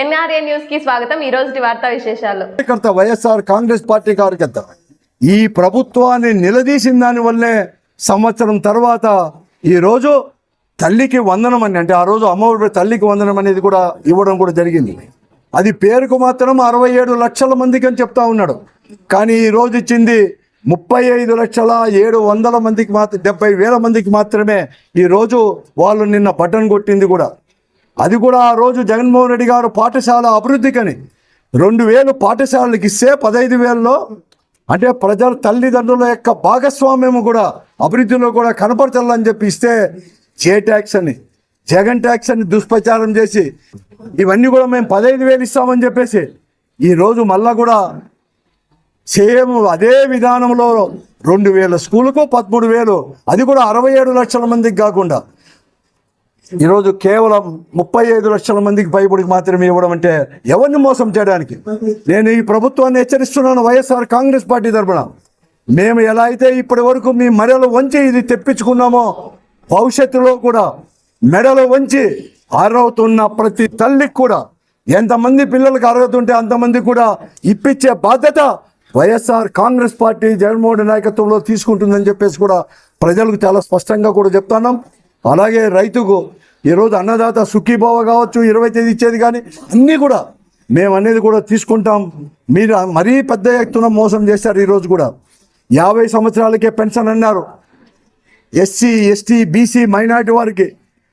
NRA న్యూస్కి స్వాగతం. ఈ రోజు వార్తా విశేషాలు. కార్యకర్త వైఎస్ఆర్ కాంగ్రెస్ పార్టీ కార్యకర్త ఈ ప్రభుత్వాన్ని నిలదీసిన దానివల్లే సంవత్సరం తర్వాత ఈరోజు తల్లికి వందనం అని అంటే ఆ రోజు అమ్మఒడి తల్లికి వందనం అనేది కూడా ఇవ్వడం కూడా జరిగింది. అది పేరుకు మాత్రం అరవై ఏడు లక్షల మందికి అని చెప్తా ఉన్నాడు. కానీ ఈ రోజు ఇచ్చింది ముప్పై ఐదు లక్షల ఏడు వందల మందికి మాత్రం డెబ్బై వేల మందికి మాత్రమే ఈరోజు వాళ్ళు నిన్న బటన్ కొట్టింది కూడా. అది కూడా ఆ రోజు జగన్మోహన్ రెడ్డి గారు పాఠశాల అభివృద్ధికని రెండు వేలు పాఠశాలలకు ఇస్తే పదహైదు వేలలో అంటే ప్రజల తల్లిదండ్రుల యొక్క భాగస్వామ్యం కూడా అభివృద్ధిలో కూడా కనపరచాలని చెప్పి ఇస్తే జే ట్యాక్స్ అని జగన్ ట్యాక్స్ అని దుష్ప్రచారం చేసి ఇవన్నీ కూడా మేము పదహైదు వేలు ఇస్తామని చెప్పేసి ఈరోజు మళ్ళా కూడా సేమ్ అదే విధానంలో రెండు వేల స్కూలుకు పదమూడు వేలు అది కూడా అరవై ఏడు లక్షల మందికి కాకుండా ఈరోజు కేవలం ముప్పై ఐదు లక్షల మందికి పైబడికి మాత్రమే ఇవ్వడం అంటే ఎవరిని మోసం చేయడానికి? నేను ఈ ప్రభుత్వాన్ని హెచ్చరిస్తున్నాను వైఎస్ఆర్ కాంగ్రెస్ పార్టీ తరఫున మేము ఎలా అయితే ఇప్పటి వరకు మీ మెడలు వంచి ఇది తెప్పించుకున్నామో భవిష్యత్తులో కూడా మెడలు వంచి అర్హవుతున్న ప్రతి తల్లికి కూడా ఎంతమంది పిల్లలకు అర్హత ఉంటే అంతమంది కూడా ఇప్పించే బాధ్యత వైఎస్ఆర్ కాంగ్రెస్ పార్టీ జగన్మోహన్ నాయకత్వంలో తీసుకుంటుందని చెప్పేసి కూడా ప్రజలకు చాలా స్పష్టంగా కూడా చెప్తున్నాం. అలాగే రైతుకు ఈరోజు అన్నదాత సుఖీభావ కావచ్చు ఇరవై తేదీ ఇచ్చేది కానీ అన్నీ కూడా మేము అనేది కూడా తీసుకుంటాం. మీరు మరీ పెద్ద ఎత్తున మోసం చేశారు ఈరోజు కూడా. యాభై సంవత్సరాలకే పెన్షన్ అన్నారు. ఎస్సీ ఎస్టీ బీసీ మైనార్టీ వారికి.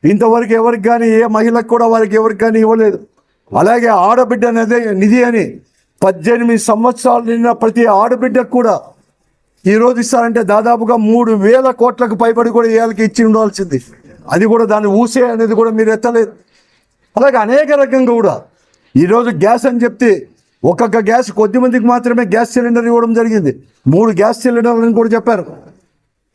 ఇంతవరకు ఎవరికి కానీ ఏ మహిళకు కూడా వారికి ఎవరికి కానీ ఇవ్వలేదు. అలాగే ఆడబిడ్డ నిధి నిధి అని పద్దెనిమిది సంవత్సరాలు నిన్న ప్రతి ఆడబిడ్డకు కూడా ఈ రోజు ఇస్తారంటే దాదాపుగా మూడు వేల కోట్లకు పైబడి కూడా ఏళ్ళకి ఇచ్చి ఉండాల్సింది. అది కూడా దాన్ని ఊసే అనేది కూడా మీరు ఎత్తలేదు. అలాగే అనేక రకంగా కూడా ఈరోజు గ్యాస్ అని చెప్తే ఒక్కొక్క గ్యాస్ కొద్ది మందికి మాత్రమే గ్యాస్ సిలిండర్ ఇవ్వడం జరిగింది. మూడు గ్యాస్ సిలిండర్లను కూడా చెప్పారు.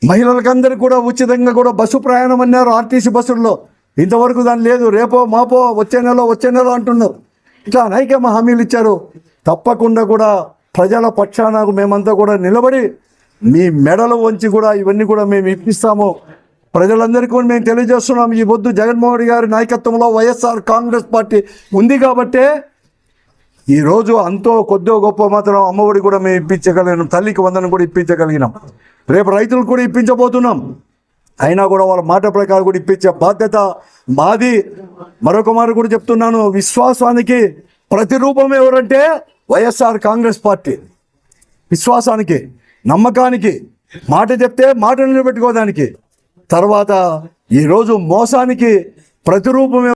మహిళలకందరికీ కూడా ఉచితంగా కూడా బస్సు ప్రయాణం అన్నారు ఆర్టీసీ బస్సుల్లో. ఇంతవరకు దాని లేదు రేపో మాపో వచ్చే నెల వచ్చే నెల అంటున్నారు. ఇట్లా అనేక హామీలు ఇచ్చారు. తప్పకుండా కూడా ప్రజల పక్షాన మేమంతా కూడా నిలబడి మీ మెడలు వంచి కూడా ఇవన్నీ కూడా మేము ఇప్పిస్తాము. ప్రజలందరికీ కూడా మేము తెలియజేస్తున్నాం ఈ పొద్దు జగన్మోహన్ రెడ్డి గారి నాయకత్వంలో వైఎస్ఆర్ కాంగ్రెస్ పార్టీ ఉంది కాబట్టే ఈరోజు అంతో కొద్దో గొప్ప మాత్రం అమ్మఒడి కూడా మేము ఇప్పించగలిగినాం. తల్లికి వందనం కూడా ఇప్పించగలిగినాం. రేపు రైతులు కూడా ఇప్పించబోతున్నాం. అయినా కూడా వాళ్ళ మాట ప్రకారం కూడా ఇప్పించే బాధ్యత మాది. మరొక మాట కూడా చెప్తున్నాను. విశ్వాసానికి ప్రతిరూపం ఎవరంటే వైఎస్ఆర్ కాంగ్రెస్ పార్టీ. విశ్వాసానికి. నమ్మకానికి మాట చెప్తే మాట నిలబెట్టుకోవడానికి. తర్వాత ఈరోజు మోసానికి ప్రతిరూపం